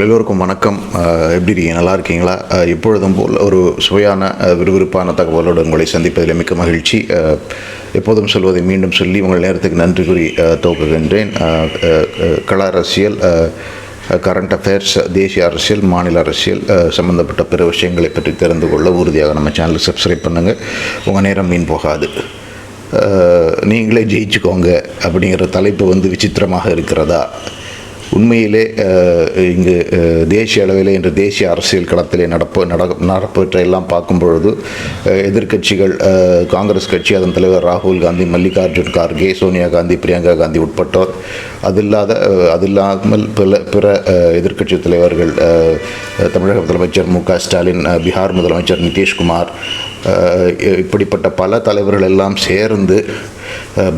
எல்லோருக்கும் வணக்கம். எப்படி இருக்கீங்க? நல்லா இருக்கீங்களா? எப்பொழுதும் போல் ஒரு சுவையான விறுவிறுப்பான தகவலோடு உங்களை சந்திப்பதில் மிக்க மகிழ்ச்சி. எப்போதும் சொல்வதை மீண்டும் சொல்லி உங்கள் நேரத்துக்கு நன்றி கூறி துவக்குகின்றேன். கலா கள அரசியல் கரண்ட் அஃபேர்ஸ் தேசிய அரசியல் மாநில அரசியல் சம்மந்தப்பட்ட சம்பந்தப்பட்ட பிற விஷயங்களை பற்றி தெரிந்து கொள்ள உறுதியாக நம்ம சேனலை சப்ஸ்கிரைப் பண்ணுங்கள் உங்கள் நேரம் மீன் போகாது. நீங்களே ஜெயிச்சுக்கோங்க அப்படிங்கிற தலைப்பு வந்து விசித்திரமாக இருக்கிறதா? உண்மையிலே இங்கு தேசிய அளவில் இன்று தேசிய அரசியல் களத்திலே நடப்பு நட நடப்பவற்றை எல்லாம் பார்க்கும் பொழுது எதிர்கட்சிகள் எதிர்க்கட்சிகள் காங்கிரஸ் கட்சி அதன் தலைவர் ராகுல் காந்தி மல்லிகார்ஜுன் கார்கே சோனியா காந்தி பிரியங்கா காந்தி உட்பட்டோர் அதில்லாத அதில்லாமல் பிற பிற எதிர்க்கட்சி தலைவர்கள் தமிழக முதலமைச்சர் மு க ஸ்டாலின் பீகார் முதலமைச்சர் நிதிஷ்குமார் இப்படிப்பட்ட பல தலைவர்கள் எல்லாம் சேர்ந்து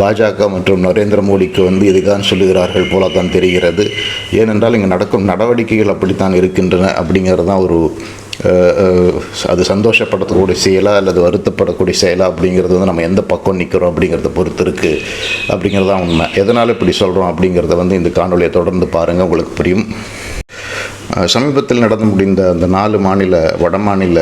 பாஜக மற்றும் நரேந்திர மோடிக்கு வந்து இதுதான் சொல்லுகிறார்கள் போல தான் தெரிகிறது. ஏனென்றால் இங்கே நடக்கும் நடவடிக்கைகள் அப்படித்தான் இருக்கின்றன அப்படிங்கிறது தான் ஒரு அது சந்தோஷப்படக்கூடிய செயலா அல்லது வருத்தப்படக்கூடிய செயலா அப்படிங்கிறது வந்து நம்ம எந்த பக்கம் நிற்கிறோம் அப்படிங்கிறத பொறுத்து இருக்குது அப்படிங்கிறது தான் உண்மை. எதனால் இப்படி சொல்கிறோம் அப்படிங்கிறத வந்து இந்த காணொலியை தொடர்ந்து பாருங்கள் உங்களுக்கு புரியும். சமீபத்தில் நடந்து முடிந்த அந்த நாலு மாநில வட மாநில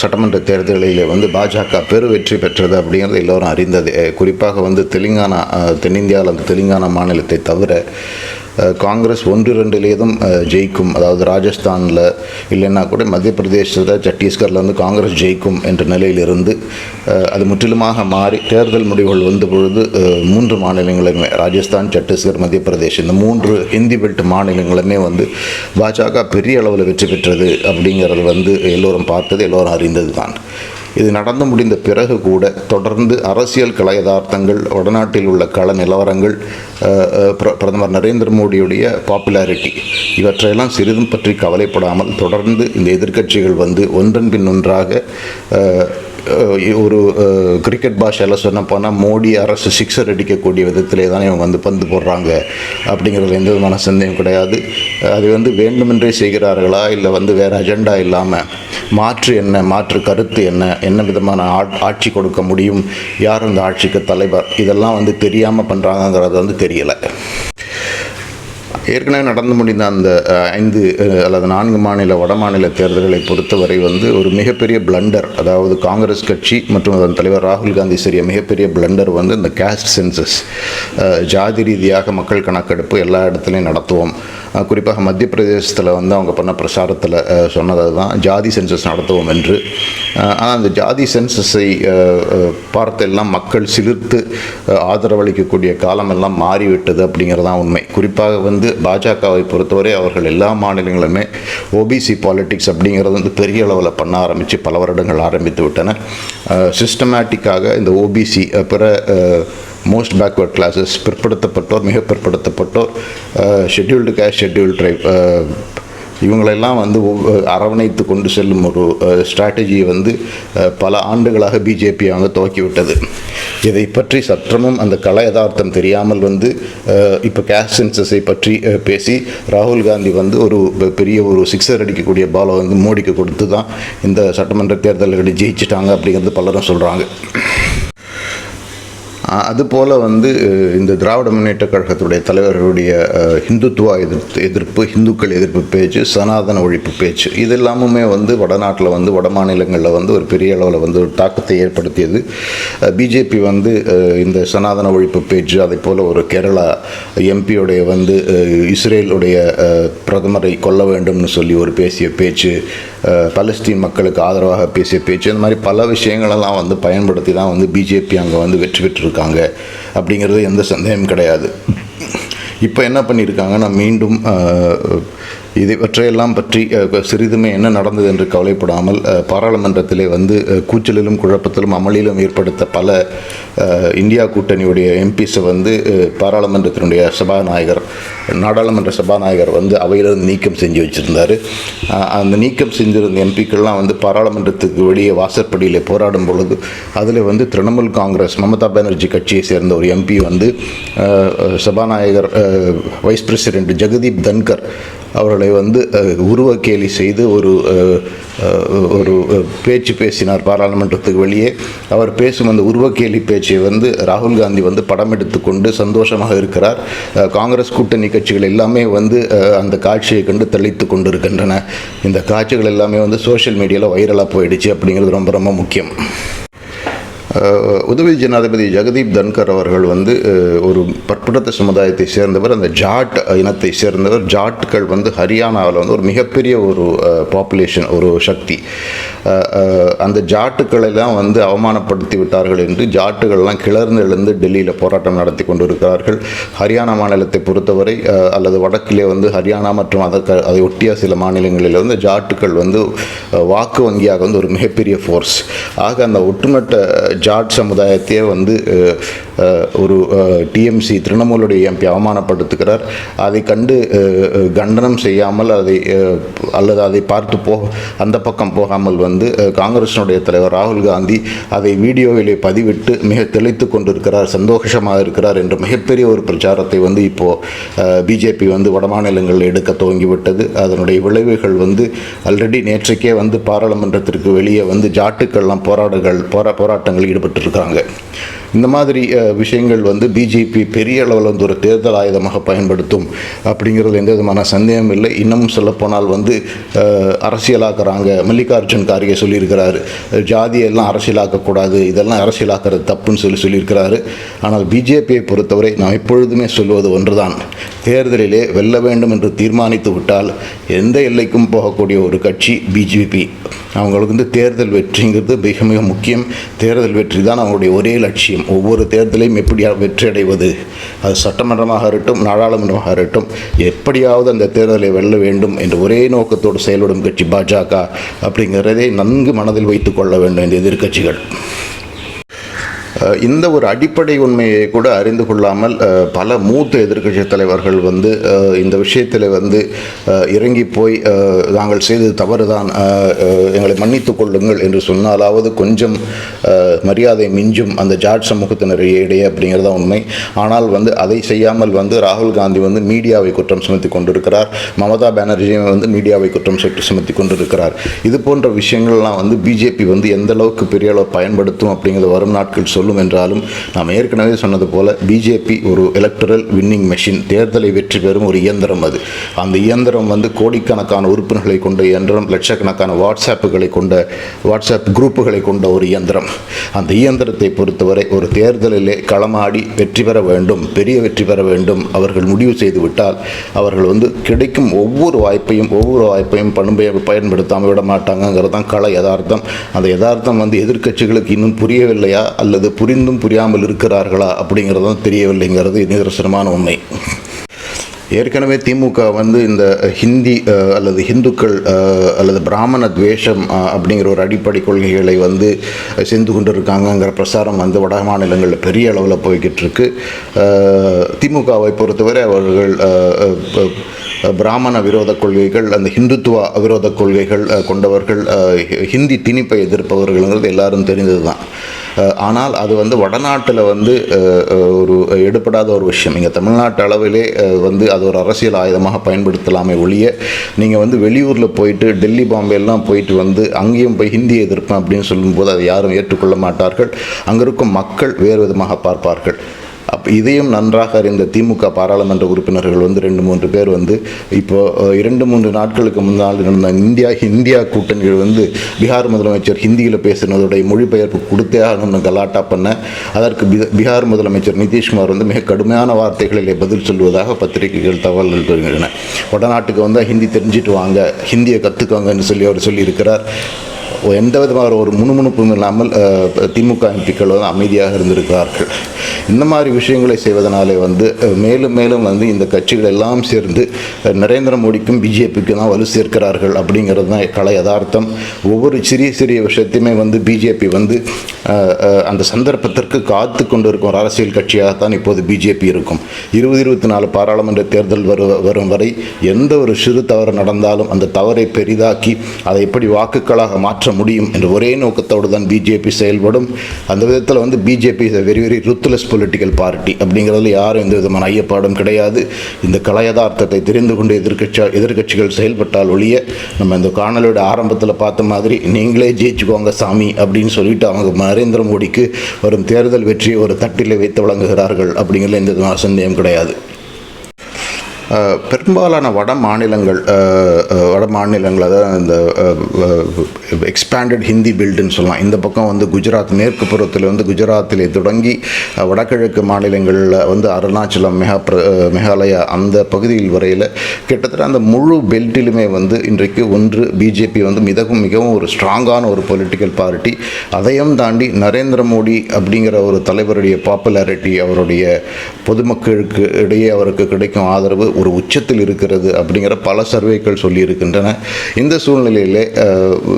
சட்டமன்ற தேர்தலில் வந்து பாஜக பெரு வெற்றி பெற்றது அப்படிங்கிறது எல்லோரும் அறிந்தது. குறிப்பாக வந்து தெலுங்கானா தென்னிந்தியாவில் அந்த தெலுங்கானா மாநிலத்தை தவிர காங்கிரஸ் ஒன்று ரெண்டுலேயும் ஜெயிக்கும். அதாவது ராஜஸ்தானில் இல்லைன்னா கூட மத்திய பிரதேசத்தில் சத்தீஸ்கரில் வந்து காங்கிரஸ் ஜெயிக்கும் என்ற நிலையிலிருந்து அது முற்றிலுமாக மாறி தேர்தல் முடிவுகள் வந்த பொழுது மூன்று மாநிலங்களுமே ராஜஸ்தான் சத்தீஸ்கர் மத்திய பிரதேஷ் இந்த மூன்று ஹிந்தி பெல்ட் மாநிலங்களுமே வந்து பாஜக பெரிய அளவில் வெற்றி பெற்றது அப்படிங்கிறது வந்து எல்லோரும் பார்த்தது எல்லோரும் அறிந்தது தான் இது நடந்து முடிந்த பிறகு கூட தொடர்ந்து அரசியல் கலையதார்த்தங்கள் வடநாட்டில் உள்ள கள நிலவரங்கள் பிரதமர் நரேந்திர மோடியுடைய பாப்புலாரிட்டி இவற்றையெல்லாம் சிறிதும் பற்றி கவலைப்படாமல் தொடர்ந்து இந்த எதிர்க்கட்சிகள் வந்து ஒன்றன் பின் ஒன்றாக ஒரு கிரிக்கெட் பாஷையில் சொன்ன போனால் மோடி அரசு சிக்ஸர் அடிக்கக்கூடிய விதத்திலே தான் இவங்க வந்து பந்து போடுறாங்க அப்படிங்கிறதுல எந்த விதமான சந்தேகம் கிடையாது. அது வந்து வேண்டுமென்றே செய்கிறார்களா இல்லை வந்து வேறு அஜெண்டா இல்லாமல் மாற்று என்ன மாற்று கருத்து என்ன என்ன விதமான ஆட்- ஆட்சி கொடுக்க முடியும் யார் அந்த ஆட்சிக்கு தலைவர் இதெல்லாம் வந்து தெரியாமல் பண்ணுறாங்கங்கிறது வந்து தெரியலை. ஏற்கனவே நடந்து முடிந்த அந்த ஐந்து அல்லது நான்கு மாநில வட மாநில தேர்தல்களை பொறுத்தவரை வந்து ஒரு மிகப்பெரிய பிளண்டர் அதாவது காங்கிரஸ் கட்சி மற்றும் அதன் தலைவர் ராகுல் காந்தி சரிய மிகப்பெரிய பிளண்டர் வந்து இந்த கேஸ்ட் சென்சஸ் ஜாதி ரீதியாக மக்கள் கணக்கெடுப்பு எல்லா இடத்துலையும் நடத்துவோம். குறிப்பாக மத்திய பிரதேசத்தில் வந்து அவங்க பண்ண பிரச்சாரத்தில் சொன்னது தான் ஜாதி சென்சஸ் நடத்துவோம் என்று. ஆனால் அந்த ஜாதி சென்சஸை பார்த்தெல்லாம் மக்கள் சிலிர்த்து ஆதரவளிக்கக்கூடிய காலமெல்லாம் மாறிவிட்டது அப்படிங்கிறதான் உண்மை. குறிப்பாக வந்து பாஜகவை பொறுத்தவரை அவர்கள் எல்லா மாநிலங்களுமே ஓபிசி பாலிட்டிக்ஸ் அப்படிங்கிறது வந்து பெரிய அளவில் பண்ண ஆரம்பித்து பல வருடங்கள் ஆரம்பித்து விட்டன. சிஸ்டமேட்டிக்காக இந்த ஓபிசி பிற மோஸ்ட் பேக்வர்ட் கிளாஸஸ் பிற்படுத்தப்பட்டோர் மிக பிற்படுத்தப்பட்டோர் ஷெட்யூல்டு கேஷ் ஷெட்யூல்டு ட்ரைப் இவங்களெல்லாம் வந்து அரவணைத்து கொண்டு செல்லும் ஒரு ஸ்ட்ராட்டஜியை வந்து பல ஆண்டுகளாக பிஜேபி அவங்க துவக்கிவிட்டது. இதை பற்றி சற்றமும் அந்த கல யதார்த்தம் தெரியாமல் வந்து இப்போ கேஷ் சென்சஸை பற்றி பேசி ராகுல் காந்தி வந்து ஒரு பெரிய ஒரு சிக்ஸர் அடிக்கக்கூடிய பாலை வந்து மோடிக்கு கொடுத்து தான் இந்த சட்டமன்ற தேர்தல்களை ஜெயிச்சிட்டாங்க அப்படிங்கிறது பலரும் சொல்கிறாங்க அதுபோல் வந்து இந்த திராவிட முன்னேற்ற கழகத்துடைய தலைவர்களுடைய ஹிந்துத்துவா ஹிந்துத்துவ எதிர்ப்பு எதிர்ப்பு ஹிந்துக்கள் எதிர்ப்பு பேச்சு சனாதன ஒழிப்பு பேச்சு இது எல்லாமுமே வந்து வடநாட்டில் வந்து வட மாநிலங்களில் வந்து ஒரு பெரிய அளவில் வந்து ஒரு தாக்கத்தை ஏற்படுத்தியது. பிஜேபி வந்து இந்த சனாதன ஒழிப்பு பேச்சு அதே போல் ஒரு கேரளா எம்பியுடைய வந்து இஸ்ரேலுடைய பிரதமரை கொல்ல வேண்டும்னு சொல்லி ஒரு பேசிய பேச்சு பலஸ்தீன் மக்களுக்கு ஆதரவாக பேசிய பேச்சு இந்த மாதிரி பல விஷயங்களெல்லாம் வந்து பயன்படுத்தி தான் வந்து பிஜேபி அங்கே வந்து வெற்றி பெற்றிருக்காங்க. அப்படிங்கிறது எந்த சந்தேகம் கிடையாது. இப்போ என்ன பண்ணியிருக்காங்கன்னா மீண்டும் இதுவற்றையெல்லாம் பற்றி சிறிதுமே என்ன நடந்தது என்று கவலைப்படாமல் பாராளுமன்றத்திலே வந்து கூச்சலிலும் குழப்பத்திலும் அமளியிலும் ஏற்படுத்த பல இந்தியா கூட்டணியுடைய எம்பிஸை வந்து பாராளுமன்றத்தினுடைய சபாநாயகர் நாடாளுமன்ற சபாநாயகர் வந்து அவையிலிருந்து நீக்கம் செஞ்சு வச்சுருந்தார். அந்த நீக்கம் செஞ்சிருந்த எம்பிக்கள்லாம் வந்து பாராளுமன்றத்துக்கு வெளியே வாசற்படியில் போராடும் பொழுது அதில் வந்து திரிணாமுல் காங்கிரஸ் மமதா பானர்ஜி கட்சியை சேர்ந்த ஒரு எம்பி வந்து சபாநாயகர் வைஸ் பிரசிடென்ட் ஜெகதீப் தன்கர் அவர்களை வந்து உருவ கேலி செய்து ஒரு ஒரு பேச்சு பேசினார் பாராளுமன்றத்துக்கு வெளியே. அவர் பேசும் அந்த உருவக்கேலி பேச்சை வந்து ராகுல் காந்தி வந்து படம் எடுத்துக்கொண்டு சந்தோஷமாக இருக்கிறார். காங்கிரஸ் கூட்டணி கட்சிகள் எல்லாமே வந்து அந்த காட்சியை கண்டு தெளித்து கொண்டிருக்கின்றன. இந்த காட்சிகள் எல்லாமே வந்து சோஷியல் மீடியாவில் வைரலாக போயிடுச்சு அப்படிங்கிறது ரொம்ப ரொம்ப முக்கியம். உதவி ஜனாதிபதி ஜெகதீப் தன்கர் அவர்கள் வந்து ஒரு பற்புடத்த சமுதாயத்தை சேர்ந்தவர் அந்த ஜாட் இனத்தை சேர்ந்தவர். ஜாட்கள் வந்து ஹரியானாவில் வந்து ஒரு மிகப்பெரிய ஒரு பாப்புலேஷன் ஒரு சக்தி. அந்த ஜாட்டுக்களெல்லாம் வந்து அவமானப்படுத்தி விட்டார்கள் என்று ஜாட்டுகள்லாம் கிளர்ந்து எழுந்து டெல்லியில் போராட்டம் நடத்தி கொண்டிருக்கிறார்கள். ஹரியானா மாநிலத்தை பொறுத்தவரை அல்லது வடக்கிலே வந்து ஹரியானா மற்றும் அதற்கு அதை ஒட்டிய சில மாநிலங்களில் வந்து ஜாட்டுக்கள் வந்து வாக்கு வங்கியாக வந்து ஒரு மிகப்பெரிய ஃபோர்ஸ் ஆக அந்த ஒட்டுமொத்த ஜாட் சமுதாயத்தையே வந்து ஒரு டிஎம்சி திரிணாமுலுடைய எம்பி அவமானப்படுத்துகிறார். அதை கண்டு கண்டனம் செய்யாமல் அதை அல்லது அதை பார்த்து போ அந்த பக்கம் போகாமல் வந்து காங்கிரஸினுடைய காங்கிரசினுடைய தலைவர் ராகுல் காந்தி அதை வீடியோவிலே பதிவிட்டு மிக தெளித்து கொண்டிருக்கிறார் சந்தோஷமாக இருக்கிறார் என்ற மிகப்பெரிய ஒரு பிரச்சாரத்தை வந்து இப்போது பிஜேபி வந்து வடமாநிலங்களில் எடுக்க துவங்கிவிட்டது. அதனுடைய விளைவுகள் வந்து ஆல்ரெடி நேற்றைக்கே வந்து பாராளுமன்றத்திற்கு வெளியே வந்து ஜாட்டுக்கள்லாம் போராடுகள் போரா போராட்டங்கள் ஈடுபட்டிருக்கிறாங்க. இந்த மாதிரி விஷயங்கள் வந்து பிஜேபி பெரிய அளவில் வந்து ஒரு தேர்தல் ஆயுதமாக பயன்படுத்தும் அப்படிங்கிறது எந்த விதமான சந்தேகம் இல்லை. இன்னமும் சொல்லப்போனால் வந்து அரசியலாக்குறாங்க. மல்லிகார்ஜுன் கார்கே சொல்லியிருக்கிறாரு ஜாதியெல்லாம் அரசியலாக்கக்கூடாது. இதெல்லாம் அரசியலாக்கிறது தப்புன்னு சொல்லி சொல்லியிருக்கிறாரு. ஆனால் பிஜேபியை பொறுத்தவரை நாம் எப்பொழுதுமே சொல்வது ஒன்றுதான். தேர்தலிலே வெல்ல வேண்டும் என்று தீர்மானித்து விட்டால் எந்த எல்லைக்கும் போகக்கூடிய ஒரு கட்சி பிஜேபி அவங்களுக்கு வந்து தேர்தல் வெற்றிங்கிறது மிக மிக முக்கியம். தேர்தல் வெற்றி தான் அவங்களுடைய ஒரே லட்சியம். ஒவ்வொரு தேர்தலையும் எப்படி வெற்றி அடைவது அது சட்டமன்றமாக இருக்கட்டும் நாடாளுமன்றமாக இருக்கட்டும் எப்படியாவது அந்த தேர்தலை வெல்ல வேண்டும் என்ற ஒரே நோக்கத்தோடு செயல்படும் கட்சி பாஜக அப்படிங்கிறதை நன்கு மனதில் வைத்துக்கொள்ள வேண்டும் இந்த எதிர்க்கட்சிகள். இந்த ஒரு அடிப்படை உண்மையை கூட அறிந்து கொள்ளாமல் பல மூத்த எதிர்க்கட்சி தலைவர்கள் வந்து இந்த விஷயத்தில் வந்து இறங்கி போய் நாங்கள் செய்தது தவறுதான் எங்களை மன்னித்துக் கொள்ளுங்கள் என்று சொன்னாலாவது கொஞ்சம் மரியாதை மிஞ்சும் அந்த ஜாட் சமூகத்தினரிடையே அப்படிங்கிறது தான் உண்மை. ஆனால் வந்து அதை செய்யாமல் வந்து ராகுல் காந்தி வந்து மீடியாவை குற்றம் சுமத்தி கொண்டிருக்கிறார். மமதா பானர்ஜியும் வந்து மீடியாவை குற்றம் சுமத்தி சுமத்தி கொண்டிருக்கிறார். இது போன்ற விஷயங்கள்லாம் வந்து பிஜேபி வந்து எந்த அளவுக்கு பெரிய அளவு பயன்படுத்தும் அப்படிங்கிறது வரும் நாட்கள் சொல்லும் என்றாலும் நாம் ஏற்கனவே சொன்னது போல பிஜேபி ஒரு எலக்டரல் வின்னிங் மெஷின் தேர்தலை வெற்றி பெறும் ஒரு இயந்திரம் அது. அந்த இயந்திரம் வந்து கோடிக்கணக்கான உறுப்பினர்களை கொண்ட இயந்திரம் லட்சக்கணக்கான வாட்ஸ்அப்புகளை கொண்ட வாட்ஸ்அப் குரூப்புகளை கொண்ட ஒரு இயந்திரம். அந்த இயந்திரத்தை பொறுத்தவரை ஒரு தேர்தலிலே களமாடி வெற்றி பெற வேண்டும் பெரிய வெற்றி பெற வேண்டும். அவர்கள் முடிவு செய்துவிட்டால் அவர்கள் வந்து கிடைக்கும் ஒவ்வொரு வாய்ப்பையும் ஒவ்வொரு வாய்ப்பையும் பண்பை பயன்படுத்தாமல் விட மாட்டாங்கங்கிறது தான் கள யதார்த்தம். அந்த யதார்த்தம் வந்து எதிர்க்கட்சிகளுக்கு இன்னும் புரியவில்லையா அல்லது புரிந்தும் புரியாமல் இருக்கிறார்களா அப்படிங்கிறது தான் தெரியவில்லைங்கிறது நிதர்சனமான உண்மை. ஏற்கனவே திமுக வந்து இந்த ஹிந்தி அல்லது இந்துக்கள் அல்லது பிராமண துவேஷம் அப்படிங்கிற ஒரு அடிப்படை கொள்கைகளை வந்து செஞ்சு கொண்டு இருக்காங்கங்கிற பிரசாரம் வந்து வட மாநிலங்களில் பெரிய அளவில் போய்கிட்டு இருக்கு திமுகவை பொறுத்தவரை அவர்கள் பிராமண விரோத கொள்கைகள் அந்த ஹிந்துத்துவ விரோத கொள்கைகள் கொண்டவர்கள் ஹிந்தி திணிப்பை எதிர்ப்பவர்கள்ங்கிறது எல்லாரும் தெரிந்தது தான் ஆனால் அது வந்து வடநாட்டில் வந்து ஒரு எடுபடாத ஒரு விஷயம். இங்கே தமிழ்நாட்டு அளவிலே வந்து அது ஒரு அரசியல் ஆயுதமாக பயன்படுத்தலாமே ஒழிய நீங்கள் வந்து வெளியூரில் போயிட்டு டெல்லி பாம்பே எல்லாம் போயிட்டு வந்து அங்கேயும் போய் ஹிந்தி எதிர்ப்பேன் அப்படின்னு சொல்லும்போது அதை யாரும் ஏற்றுக்கொள்ள மாட்டார்கள். அங்கே இருக்கும் மக்கள் வேறு விதமாக பார்ப்பார்கள். அப்போ இதையும் நன்றாக அறிந்த திமுக பாராளுமன்ற உறுப்பினர்கள் வந்து ரெண்டு மூன்று பேர் வந்து இப்போ இரண்டு மூன்று நாட்களுக்கு முன்னால் நடந்த இந்தியா இந்தியா கூட்டணிகள் வந்து பீகார் முதலமைச்சர் ஹிந்தியில் பேசினதுடைய மொழிபெயர்ப்பு கொடுத்தே ஆகணும்னு கலாட்டா பண்ண அதற்கு பீகார் முதலமைச்சர் நிதிஷ்குமார் வந்து மிக கடுமையான வார்த்தைகளிலே பதில் சொல்வதாக பத்திரிகைகள் தகவல்கள் வருகின்றன வடநாட்டுக்கு வந்தால் ஹிந்தி தெரிஞ்சிட்டு வாங்க ஹிந்தியை கற்றுக்கோங்கன்னு சொல்லி அவர் சொல்லியிருக்கிறார். எந்த விதமான ஒரு முணுமுணுப்பும் இல்லாமல் திமுக எம்பிக்கள் வந்து அமைதியாக இருந்திருக்கிறார்கள். இந்த மாதிரி விஷயங்களை செய்வதனாலே வந்து மேலும் மேலும் வந்து இந்த கட்சிகள் எல்லாம் சேர்ந்து நரேந்திர மோடிக்கும் பிஜேபிக்கும் தான் வலு சேர்க்கிறார்கள் அப்படிங்கிறது தான் கலை யதார்த்தம். ஒவ்வொரு சிறிய சிறிய விஷயத்தையுமே வந்து பிஜேபி வந்து அந்த சந்தர்ப்பத்திற்கு காத்து கொண்டு இருக்கும் ஒரு அரசியல் கட்சியாகத்தான் இப்போது பிஜேபி இருக்கும். இருபது இருபத்தி நாலு பாராளுமன்ற தேர்தல் வரு வரும் வரை எந்த ஒரு சிறு தவறு நடந்தாலும் அந்த தவறை பெரிதாக்கி அதை எப்படி வாக்குகளாக மாற்ற முடியும் என்ற ஒரே நோக்கத்தோடு தான் பிஜேபி செயல்படும். அந்த விதத்தில் வந்து BJP is very very ruthless political party அப்படிங்கிறதுல யாரும் எந்த விதமான ஐயப்பாடும் கிடையாது. இந்த கலையதார்த்தத்தை தெரிந்து கொண்டு எதிர்க்கட்சி எதிர்க்கட்சிகள் செயல்பட்டால் ஒழிய நம்ம இந்த காணொலியோட ஆரம்பத்தில் பார்த்த மாதிரி நீங்களே ஜெயிச்சுக்கோங்க சாமி அப்படின்னு சொல்லிட்டு அவங்க நரேந்திர மோடிக்கு வரும் தேர்தல் வெற்றியை ஒரு தட்டில் வைத்து வழங்குகிறார்கள் அப்படிங்கிறது எந்த விதமான சந்தேகம் கிடையாது. பெரும்பாலான வட மாநிலங்கள் வட மாநிலங்கள் அதாவது இந்த எக்ஸ்பேண்டட் ஹிந்தி பில்டுன்னு சொல்லலாம். இந்த பக்கம் வந்து குஜராத் மேற்கு புறத்தில் வந்து குஜராத்திலே தொடங்கி வடகிழக்கு மாநிலங்களில் வந்து அருணாச்சலம் மெகா பிர- மேகாலயா அந்த பகுதியில் வரையில் கிட்டத்தட்ட அந்த முழு பெல்ட்டிலுமே வந்து இன்றைக்கு ஒன்று பிஜேபி வந்து மிகவும் மிகவும் ஒரு ஸ்ட்ராங்கான ஒரு பொலிட்டிக்கல் பார்ட்டி அதையும் தாண்டி நரேந்திர மோடி அப்படிங்கிற ஒரு தலைவருடைய பாப்புலாரிட்டி அவருடைய பொதுமக்களுக்கு இடையே அவருக்கு கிடைக்கும் ஆதரவு ஒரு உச்சத்தில் இருக்கிறது அப்படிங்கிற பல சர்வேக்கள் சொல்லியிருக்கின்றன. இந்த சூழ்நிலையிலே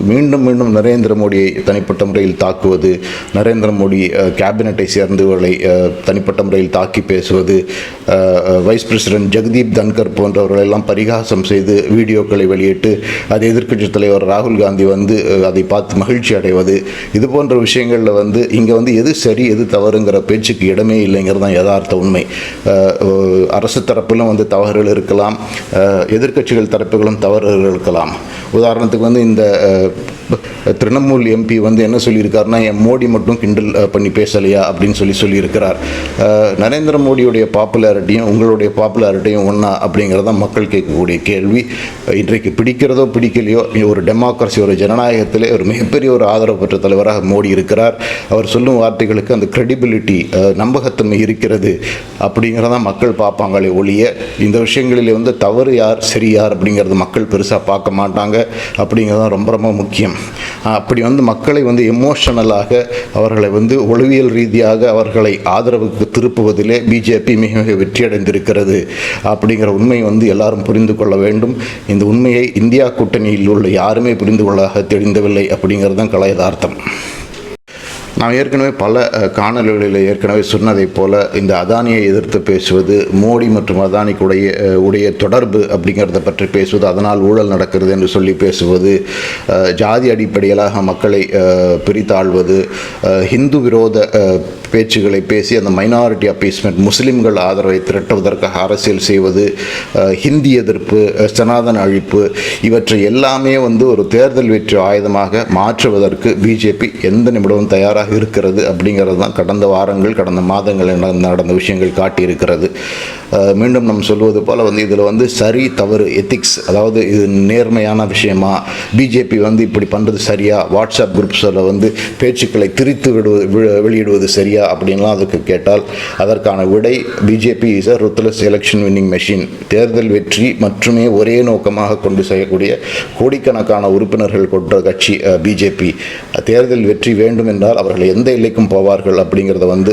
மீண்டும் மீண்டும் நரேந்திர மோடியை தனிப்பட்ட முறையில் தாக்குவது நரேந்திர மோடி கேபினட்டை சேர்ந்தவர்களை தனிப்பட்ட முறையில் தாக்கி பேசுவது வைஸ் பிரசிடென்ட் ஜெகதீப் தன்கர் போன்றவர்கள் எல்லாம் பரிகாசம் செய்து வீடியோக்களை வெளியிட்டு அது எதிர்க்கட்சி தலைவர் ராகுல் காந்தி வந்து அதை பார்த்து மகிழ்ச்சி அடைவது இது போன்ற விஷயங்களில் வந்து இங்கே வந்து எது சரி எது தவறுங்கிற பேச்சுக்கு இடமே இல்லைங்கிறது தான் யதார்த்த உண்மை. அரசு தரப்பிலும் வந்து தவறுகள் இருக்கலாம் எதிர்க்கட்சிகள் தரப்புகளும் தவறு இருக்கலாம் உதாரணத்துக்கு வந்து இந்த திரிணாமுல் எம்பி வந்து என்ன சொல்லியிருக்காருன்னா என் மோடி மட்டும் கிண்டல் பண்ணி பேசலையா? அப்படின்னு சொல்லி சொல்லியிருக்கிறார். நரேந்திர மோடியுடைய பாப்புலாரிட்டியும் உங்களுடைய பாப்புலாரிட்டியும் ஒன்றா அப்படிங்கிறது தான் மக்கள் கேட்கக்கூடிய கேள்வி. இன்றைக்கு பிடிக்கிறதோ பிடிக்கலையோ ஒரு டெமோக்ரஸி ஒரு ஜனநாயகத்திலே ஒரு மிகப்பெரிய ஒரு ஆதரவு பெற்ற தலைவராக மோடி இருக்கிறார். அவர் சொல்லும் வார்த்தைகளுக்கு அந்த கிரெடிபிலிட்டி நம்பகத்தன்மை இருக்கிறது அப்படிங்கிறத மக்கள் பார்ப்பாங்களே ஒழிய இந்த விஷயங்களில் வந்து தவறு யார் சரி யார் அப்படிங்கிறது மக்கள் பெருசாக பார்க்க மாட்டாங்க. அப்படிங்கிறது தான் ரொம்ப ரொம்ப முக்கியம். அப்படி வந்து மக்களை வந்து எமோஷனலாக அவர்களை வந்து ஒளிவியல் ரீதியாக அவர்களை ஆதரவுக்கு திருப்புவதிலே பிஜேபி மிக மிக வெற்றியடைந்திருக்கிறது. அப்படிங்கிற உண்மை வந்து எல்லாரும் புரிந்து கொள்ள வேண்டும். இந்த உண்மையை இந்தியா கூட்டணியில் உள்ள யாருமே புரிந்து கொள்ள தெரிந்தவில்லை அப்படிங்கிறது தான் கலையதார்த்தம். நான் ஏற்கனவே பல காணொலிகளில் ஏற்கனவே சொன்னதைப் போல இந்த அதானியை எதிர்த்து பேசுவது மோடி மற்றும் அதானிக்குடைய உடைய தொடர்பு அப்படிங்கிறத பற்றி பேசுவது அதனால் ஊழல் நடக்கிறது என்று சொல்லி பேசுவது ஜாதி அடிப்படையிலாக மக்களை பிரித்தாழ்வது ஹிந்து விரோத பேச்சுகளை பேசி அந்த மைனாரிட்டி அப்பீஸ்மெண்ட் முஸ்லிம்கள் ஆதரவை திரட்டுவதற்காக அரசியல் செய்வது ஹிந்தி எதிர்ப்பு சனாதன அழிப்பு இவற்றை எல்லாமே வந்து ஒரு தேர்தல் வெற்றி ஆயுதமாக மாற்றுவதற்கு பிஜேபி எந்த நிமிடமும் தயாராக இருக்கிறது அப்படிங்கிறது தான் கடந்த வாரங்கள் கடந்த மாதங்கள் நடந்த நடந்த விஷயங்கள் காட்டியிருக்கிறது. மீண்டும் நம்ம சொல்வது போல் வந்து இதில் வந்து சரி தவறு எத்திக்ஸ் அதாவது இது நேர்மையான விஷயமா? பிஜேபி வந்து இப்படி பண்ணுறது சரியா? வாட்ஸ்அப் குரூப்ஸில் வந்து பேச்சுக்களை திரித்து விடுவது வெளியிடுவது சரியா? அப்படின்லாம் அதுக்கு கேட்டால் அதற்கான விடை BJP is a ruthless election winning machine தேர்தல் வெற்றி மட்டுமே ஒரே நோக்கமாக கொண்டு செய்யக்கூடிய கோடிக்கணக்கான உறுப்பினர்கள் கொண்ட கட்சி பிஜேபி தேர்தல் வெற்றி வேண்டும் என்றால் அவர்கள் எந்த எல்லைக்கும் போவார்கள் அப்படிங்கிறத வந்து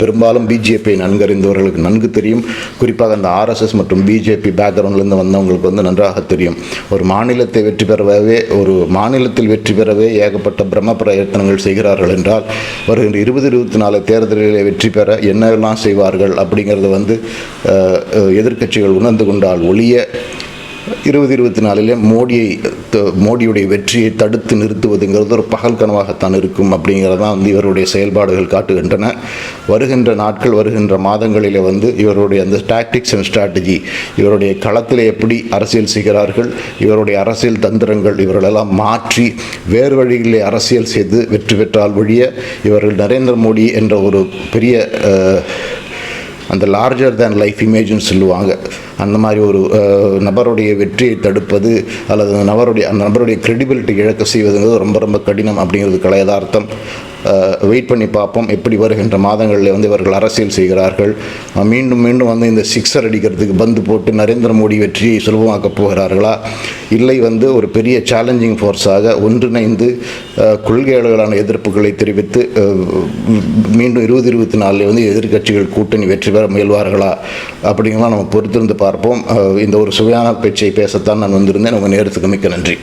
பெரும்பாலும் பிஜேபி நன்கறிந்தவர்களுக்கு நன்கு தெரியும். குறிப்பாக அந்த ஆர்எஸ்எஸ் மற்றும் பிஜேபி பேக்ரவுண்ட்லேருந்து வந்தவங்களுக்கு வந்து நன்றாக தெரியும். ஒரு மாநிலத்தை வெற்றி பெறவே ஒரு மாநிலத்தில் வெற்றி பெறவே ஏகப்பட்ட பிரம்ம பிரயத்தனங்கள் செய்கிறார்கள் என்றால் வருகின்ற இருபது இருபத்தி நாலு தேர்தலில் வெற்றி பெற என்னெல்லாம் செய்வார்கள் அப்படிங்கிறது வந்து எதிர்க்கட்சிகள் உணர்ந்து கொண்டால் ஒழிய இருபது இருபத்தி நாலில் மோடியை த- மோடியுடைய வெற்றியை தடுத்து நிறுத்துவதுங்கிறது ஒரு பகல் கனவாகத்தான் இருக்கும் அப்படிங்கிறது தான் வந்து இவருடைய செயல்பாடுகள் காட்டுகின்றன. வருகின்ற நாட்கள் வருகின்ற மாதங்களிலே வந்து இவருடைய அந்த டாக்டிக்ஸ் அண்ட் ஸ்ட்ராட்டஜி இவருடைய களத்தில் எப்படி அரசியல் செய்கிறார்கள் இவருடைய அரசியல் தந்திரங்கள் இவர்களெல்லாம் மாற்றி வேறு வழிகளிலே அரசியல் செய்து வெற்றி பெற்றால் ஒழிய இவர்கள் நரேந்திர மோடி என்ற ஒரு பெரிய அந்த லார்ஜர் தேன் லைஃப் இமேஜ்னு சொல்லுவாங்க. அந்த மாதிரி ஒரு நபருடைய வெற்றியை தடுப்பது அல்லது அந்த நபருடைய அந்த நபருடைய கிரெடிபிலிட்டி இழக்க செய்வதுங்கிறது ரொம்ப ரொம்ப கடினம் அப்படிங்கிறது கலையதார்த்தம் வெயிட் பண்ணி பார்ப்போம் எப்படி வருகின்ற மாதங்களில் வந்து இவர்கள் அரசியல் செய்கிறார்கள். மீண்டும் மீண்டும் வந்து இந்த சிக்ஸர் அடிக்கிறதுக்கு பந்து போட்டு நரேந்திர மோடி வெற்றியை சுலபமாக்கப் போகிறார்களா? இல்லை வந்து ஒரு பெரிய சேலஞ்சிங் ஃபோர்ஸாக ஒன்றிணைந்து கொள்கையாளர்களான எதிர்ப்புகளை தெரிவித்து மீண்டும் இருபது இருபத்தி நாலில் வந்து எதிர்க்கட்சிகள் கூட்டணி வெற்றி பெற முயல்வார்களா? அப்படிங்கலாம் நம்ம பொறுத்திருந்து பார்ப்போம். இந்த ஒரு சுவையான பேச்சை பேசத்தான் நான் வந்திருந்தேன். உங்கள் நேரத்துக்கு மிக்க நன்றி.